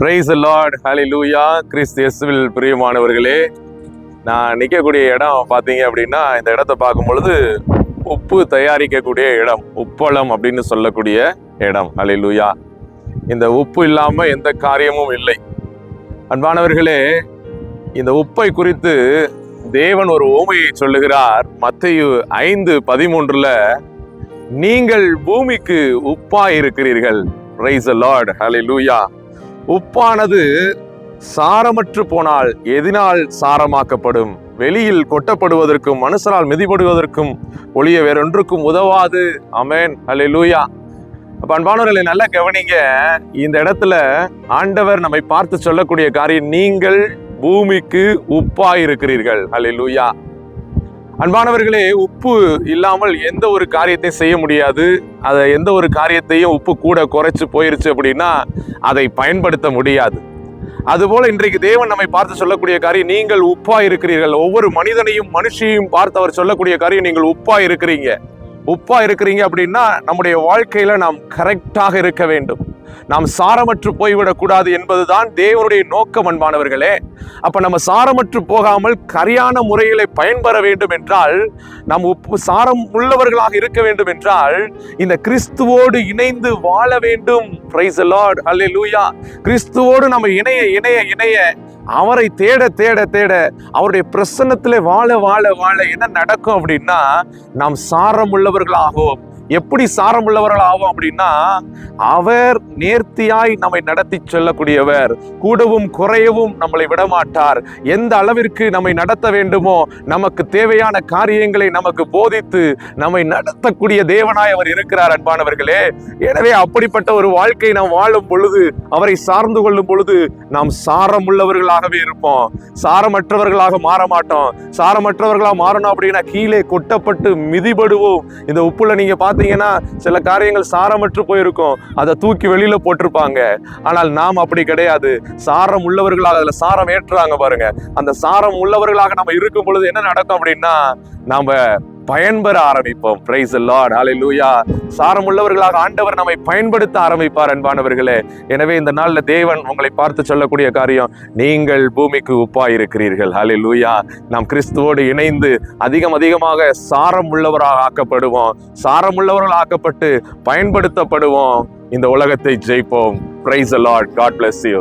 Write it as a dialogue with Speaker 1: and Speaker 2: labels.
Speaker 1: Price Lord ஹலி லூயா கிறிஸ்து எஸ்வில் பிரியமானவர்களே. நான் நிற்கக்கூடிய இடம் பார்த்தீங்க அப்படின்னா இந்த இடத்த பார்க்கும் பொழுது உப்பு தயாரிக்கக்கூடிய இடம் உப்பளம் அப்படின்னு சொல்லக்கூடிய இடம். ஹலி லூயா இந்த உப்பு இல்லாமல் எந்த காரியமும் இல்லை. அன்பானவர்களே இந்த உப்பை குறித்து தேவன் ஒரு ஓமையை சொல்லுகிறார். மத்தையு ஐந்து பதிமூன்றில் நீங்கள் பூமிக்கு உப்பாக இருக்கிறீர்கள். ரைஸ் லார்ட் ஹalleluya உப்பானது சாரமற்று போனால் எதினால் சாரமாக்கப்படும். வெளியில் கொட்டப்படுவதற்கும் மனுஷனால் மிதிப்படுவதற்கும் ஒளிய வேறொன்றுக்கும் உதவாது. அமேன் அல்ல லூயா பண்பானவர்களை நல்லா கவனிங்க. இந்த இடத்துல ஆண்டவர் நம்மை பார்த்து சொல்லக்கூடிய காரியம் நீங்கள் பூமிக்கு உப்பா இருக்கிறீர்கள் லூயா அன்பானவர்களே உப்பு இல்லாமல் எந்த ஒரு காரியத்தையும் செய்ய முடியாது. அதை எந்த ஒரு காரியத்தையும் உப்பு கூட குறைச்சி போயிருச்சு அப்படின்னா அதை பயன்படுத்த முடியாது. அதுபோல இன்றைக்கு தேவன் நம்மை பார்த்து சொல்லக்கூடிய காரியம் நீங்கள் உப்பா இருக்கிறீர்கள். ஒவ்வொரு மனிதனையும் மனுஷியையும் பார்த்து அவர் சொல்லக்கூடிய காரியம் நீங்கள் உப்பா இருக்கிறீங்க. உப்பா இருக்கிறீங்க அப்படின்னா நம்முடைய வாழ்க்கையில நாம் கரெக்டாக இருக்க வேண்டும். நாம் சாரமற்று போய்விடக்கூடாது என்பதுதான் தேவனுடைய நோக்கம் அன்பானவர்களே. அப்ப நம்ம சாரமற்று போகாமல் கரியான முறைகளை பயன்பெற வேண்டும் என்றால் நாம் உப்பு சாரம் உள்ளவர்களாக இருக்க வேண்டும் என்றால் இந்த கிறிஸ்துவோடு இணைந்து வாழ வேண்டும். பிரைஸ் லார்ட் லூயா கிறிஸ்துவோடு நம்ம இணைய இணைய இணைய. அவரை தேட தேட தேட அவருடைய பிரசன்னத்திலே வாழ வாழ வாழ என்ன நடக்கும் அப்படின்னா நாம் சாரம் உள்ளவர்களாகும் எப்படி சாரம் உள்ளவர்கள் ஆகும் அப்படின்னா அவர் நேர்த்தியாய் நம்மை நடத்தி செல்லக்கூடியவர். கூடவும் குறையவும் நம்மளை விடமாட்டார். எந்த அளவிற்கு நம்மை நடத்த வேண்டுமோ நமக்கு தேவையான காரியங்களை நமக்கு போதித்து நம்மை நடத்தக்கூடிய தேவனாய் அவர் இருக்கிறார் அன்பானவர்களே. எனவே அப்படிப்பட்ட ஒரு வாழ்க்கை நாம் வாழும் பொழுது அவரை சார்ந்து கொள்ளும் பொழுது நாம் சாரம் உள்ளவர்களாகவே இருப்போம். சாரமற்றவர்களாக மாற மாட்டோம் சாரமற்றவர்களாக மாறணும் அப்படின்னா கீழே கொட்டப்பட்டு மிதிபடுவோம். இந்த உப்புல நீங்க பார்த்தீங்கன்னா சில காரியங்கள் சாரமற்று போயிருக்கும். அதை தூக்கி வெளியில் போட்டிருப்பாங்க. ஆனால் நாம் அப்படி கிடையாது. சாரம் உள்ளவர்களாக அதில் சாரம் ஏற்றுறாங்க பாருங்க. அந்த சாரம் உள்ளவர்களாக நம்ம இருக்கும் பொழுது என்ன நடக்கும் அப்படின்னா நாம் பயன்பெற ஆரம்பிப்போம். பிரைஸ் லார்ட் ஹalleluya சாரம் உள்ளவர்களாக ஆண்டவர் நம்மை பயன்படுத்த ஆரம்பிப்பார் அன்பானவர்களே. எனவே இந்த நாளில் தேவன் உங்களை பார்த்து சொல்லக்கூடிய காரியம் நீங்கள் பூமிக்கு உப்பாயிருக்கிறீர்கள். இருக்கிறீர்கள் லூயா நாம் கிறிஸ்துவோடு இணைந்து அதிகம் அதிகமாக சாரம் உள்ளவராக ஆக்கப்படுவோம். சாரம் உள்ளவர்கள் ஆக்கப்பட்டு பயன்படுத்தப்படுவோம். இந்த உலகத்தை ஜெயிப்போம். Praise Lord God bless you